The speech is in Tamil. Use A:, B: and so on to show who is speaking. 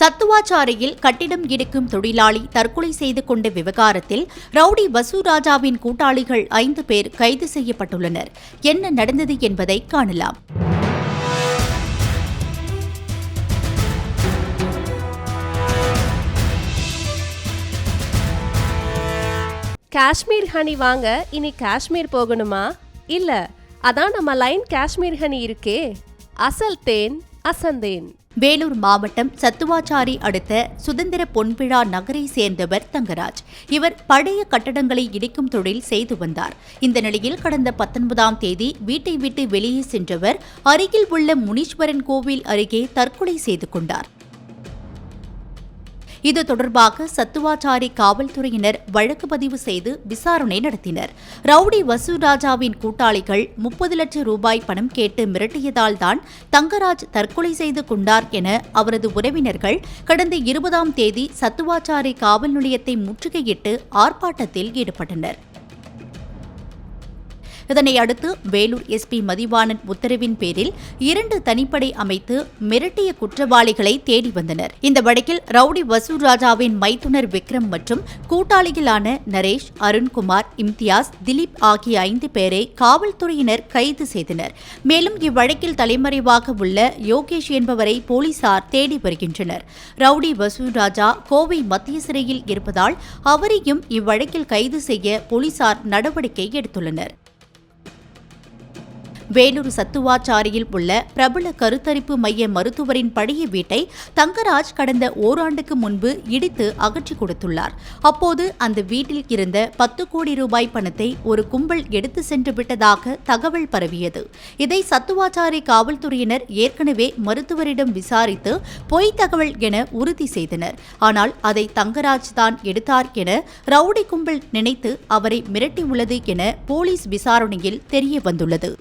A: சத்துவாச்சாரியில் கட்டிடம் இடிக்கும் தொழிலாளி தற்கொலை செய்து கொண்ட விவகாரத்தில் ரவுடி வசூராஜாவின் கூட்டாளிகள் ஐந்து பேர் கைது செய்யப்பட்டுள்ளனர். என்ன நடந்தது என்பதை காணலாம்.
B: காஷ்மீர் ஹனி வாங்க இனி காஷ்மீர் போகணுமா? இல்ல அதான் நம்ம லைன் காஷ்மீர் ஹனி இருக்கே. அசல் தேன் அசந்தேன்.
A: வேலூர் மாவட்டம் சத்துவாச்சாரி அடுத்த சுதந்திர பொன்விழா நகரை சேர்ந்தவர் தங்கராஜ். இவர் பழைய கட்டடங்களை இடிக்கும் தொழில் செய்து வந்தார். இந்த நிலையில் கடந்த பத்தொன்பதாம் தேதி வீட்டை விட்டு வெளியே சென்றவர் அருகில் உள்ள முனீஸ்வரன் கோவில் அருகே தற்கொலை செய்து கொண்டார். இது தொடர்பாக சத்துவாச்சாரி காவல்துறையினர் வழக்கு பதிவு செய்து விசாரணை நடத்தினர். ரவுடி வசூராஜாவின் கூட்டாளிகள் முப்பது லட்சம் ரூபாய் பணம் கேட்டு மிரட்டியதால் தான் தங்கராஜ் தற்கொலை செய்து கொண்டார் என அவரது உறவினர்கள் கடந்த இருபதாம் தேதி சத்துவாச்சாரி காவல் நிலையத்தை முற்றுகையிட்டு ஆர்ப்பாட்டத்தில் ஈடுபட்டனர். இதனை அடுத்து வேலூர் எஸ்பி மதிவாணன் உத்தரவின் பேரில் இரண்டு தனிப்படை அமைத்து மிரட்டிய குற்றவாளிகளை தேடி வந்தனர். இந்த வழக்கில் ரவுடி வசூர் ராஜாவின் மைத்துனர் விக்ரம் மற்றும் கூட்டாளிகளான நரேஷ் அருண்குமார் இம்தியாஸ் திலீப் ஆகிய ஐந்து பேரை காவல்துறையினர் கைது செய்தனர். மேலும் இவ்வழக்கில் தலைமறைவாக உள்ள யோகேஷ் என்பவரை போலீசார் தேடி வருகின்றனர். ரவுடி வசூர் ராஜா கோவை மத்திய சிறையில் இருப்பதால் அவரையும் இவ்வழக்கில் கைது செய்ய போலீசார் நடவடிக்கை எடுத்துள்ளனர். வேலூர் சத்துவாச்சாரியில் உள்ள பிரபல கருத்தரிப்பு மைய மருத்துவரின் பழைய வீட்டை தங்கராஜ் கடந்த ஓராண்டுக்கு முன்பு இடித்து அகற்றி கொடுத்துள்ளார். அப்போது அந்த வீட்டில் இருந்த பத்து கோடி ரூபாய் பணத்தை ஒரு கும்பல் எடுத்து சென்று விட்டதாக தகவல் பரவியது. இதை சத்துவாச்சாரி காவல்துறையினர் ஏற்கனவே மருத்துவரிடம் விசாரித்து பொய் தகவல் என உறுதி செய்தனர். ஆனால் அதை தங்கராஜ் தான் எடுத்தார் என ரவுடி கும்பல் நினைத்து அவரை மிரட்டியுள்ளது என போலீஸ் விசாரணையில் தெரிய வந்துள்ளது.